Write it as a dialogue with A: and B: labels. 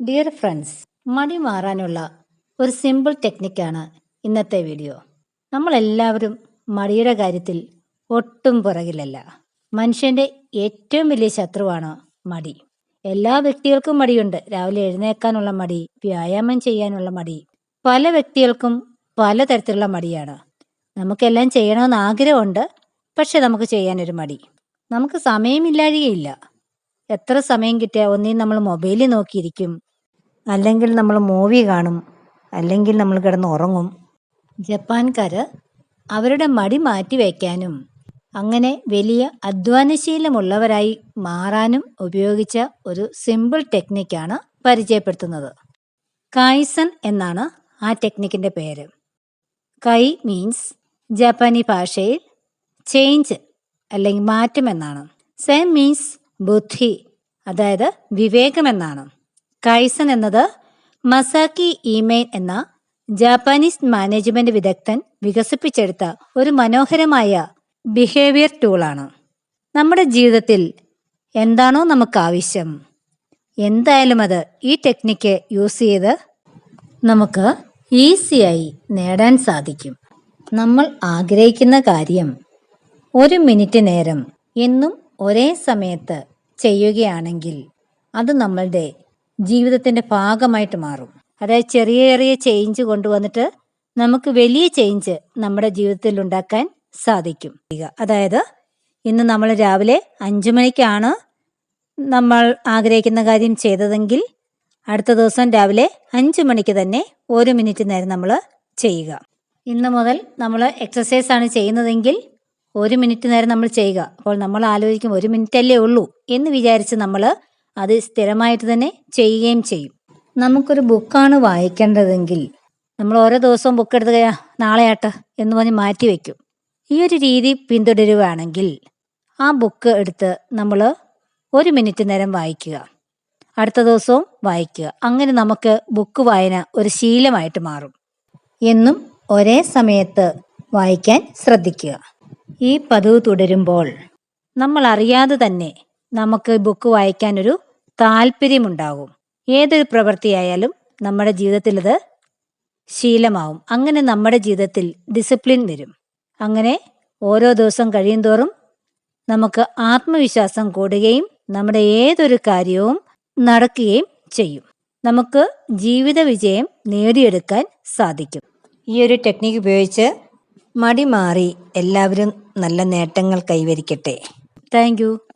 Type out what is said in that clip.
A: Dear friends മടി മാറാനുള്ള ഒരു സിമ്പിൾ ടെക്നിക്കാണ് ഇന്നത്തെ വീഡിയോ നമ്മളെല്ലാവരും മടിയുടെ കാര്യത്തിൽ ഒട്ടും പുറകിലല്ല. മനുഷ്യന്റെ ഏറ്റവും വലിയ ശത്രുവാണ് മടി. എല്ലാ വ്യക്തികൾക്കും മടിയുണ്ട്. രാവിലെ എഴുന്നേൽക്കാനുള്ള മടി വ്യായാമം ചെയ്യാനുള്ള മടി പല വ്യക്തികൾക്കും പലതരത്തിലുള്ള മടിയാണ്. നമുക്കെല്ലാം ചെയ്യണമെന്ന് ആഗ്രഹമുണ്ട് പക്ഷെ നമുക്ക് ചെയ്യാനൊരു മടി. നമുക്ക് സമയമില്ലാഴികയില്ല. എത്ര സമയം കിട്ടിയാൽ ഒന്നേ നമ്മൾ മൊബൈലിൽ നോക്കിയിരിക്കും അല്ലെങ്കിൽ നമ്മൾ മൂവി കാണും അല്ലെങ്കിൽ നമ്മൾ കിടന്ന് ഉറങ്ങും. ജപ്പാൻകാർ അവരുടെ മടി മാറ്റി വയ്ക്കാനും അങ്ങനെ വലിയ അധ്വാനശീലമുള്ളവരായി മാറാനും ഉപയോഗിച്ച ഒരു സിമ്പിൾ ടെക്നിക്കാണ് പരിചയപ്പെടുത്തുന്നത്. കായ്സൺ എന്നാണ് ആ ടെക്നിക്കിന്റെ പേര്. കൈ മീൻസ് ജപ്പാനി ഭാഷയിൽ ചേഞ്ച് അല്ലെങ്കിൽ മാറ്റം എന്നാണ്. സെം മീൻസ് ബുദ്ധി അതായത് വിവേകം കൈസൺ എന്നത് മസാക്കി ഇമെയിൻ എന്ന ജാപ്പാനീസ് മാനേജ്മെന്റ് വിദഗ്ധൻ വികസിപ്പിച്ചെടുത്ത ഒരു മനോഹരമായ ബിഹേവിയർ ടൂളാണ് നമ്മുടെ ജീവിതത്തിൽ എന്താണോ നമുക്ക് ആവശ്യം എന്തായാലും അത് ഈ ടെക്നിക്ക് യൂസ് ചെയ്ത് നമുക്ക് ഈസിയായി നേടാൻ സാധിക്കും. നമ്മൾ ആഗ്രഹിക്കുന്ന കാര്യം ഒരു മിനിറ്റ് നേരം എന്നും ഒരേ സമയത്ത് ചെയ്യുകയാണെങ്കിൽ അത് നമ്മളുടെ ജീവിതത്തിന്റെ ഭാഗമായിട്ട് മാറും. അതായത് ചെറിയ ചെറിയ ചേഞ്ച് കൊണ്ടുവന്നിട്ട് നമുക്ക് വലിയ ചേഞ്ച് നമ്മുടെ ജീവിതത്തിൽ ഉണ്ടാക്കാൻ സാധിക്കും. അതായത് ഇന്ന് നമ്മൾ രാവിലെ അഞ്ചു മണിക്കാണ് നമ്മൾ ആഗ്രഹിക്കുന്ന കാര്യം ചെയ്തതെങ്കിൽ അടുത്ത ദിവസം രാവിലെ അഞ്ചു മണിക്ക് തന്നെ ഒരു മിനിറ്റ് നേരം നമ്മൾ ചെയ്യുക. ഇന്ന് മുതൽ നമ്മൾ എക്സസൈസ് ആണ് ചെയ്യുന്നതെങ്കിൽ ഒരു മിനിറ്റ് നേരം നമ്മൾ ചെയ്യുക. അപ്പോൾ നമ്മൾ ആലോചിക്കും ഒരു മിനിറ്റ് അല്ലേ ഉള്ളൂ എന്ന് വിചാരിച്ച് നമ്മൾ അത് സ്ഥിരമായിട്ട് തന്നെ ചെയ്യുകയും ചെയ്യും. നമുക്കൊരു ബുക്കാണ് വായിക്കേണ്ടതെങ്കിൽ നമ്മൾ ഓരോ ദിവസവും ബുക്ക് എടുത്ത് നാളെ ആട്ടെ എന്ന് പറഞ്ഞ് മാറ്റി വയ്ക്കും ഈ ഒരു രീതി പിന്തുടരുകയാണെങ്കിൽ ആ ബുക്ക് എടുത്ത് നമ്മൾ ഒരു മിനിറ്റ് നേരം വായിക്കുക. അടുത്ത ദിവസവും വായിക്കുക. അങ്ങനെ നമുക്ക് ബുക്ക് വായന ഒരു ശീലമായിട്ട് മാറും. എന്നും ഒരേ സമയത്ത് വായിക്കാൻ ശ്രദ്ധിക്കുക. ഈ പതിവ് തുടരുമ്പോൾ നമ്മൾ അറിയാതെ തന്നെ നമുക്ക് ബുക്ക് വായിക്കാനൊരു താല്പര്യമുണ്ടാകും. ഏതൊരു പ്രവൃത്തിയായാലും നമ്മുടെ ജീവിതത്തിൽ അത് ശീലമാവും. അങ്ങനെ നമ്മുടെ ജീവിതത്തിൽ ഡിസിപ്ലിൻ വരും. അങ്ങനെ ഓരോ ദിവസം കഴിയുന്തോറും നമുക്ക് ആത്മവിശ്വാസം കൂടുകയും നമ്മുടെ ഏതൊരു കാര്യവും നടക്കുകയും ചെയ്യും. നമുക്ക് ജീവിത വിജയം നേടിയെടുക്കാൻ സാധിക്കും. ഈ ഒരു ടെക്നിക്ക് ഉപയോഗിച്ച് മടി മാറി എല്ലാവരും നല്ല നേട്ടങ്ങൾ കൈവരിക്കട്ടെ. താങ്ക്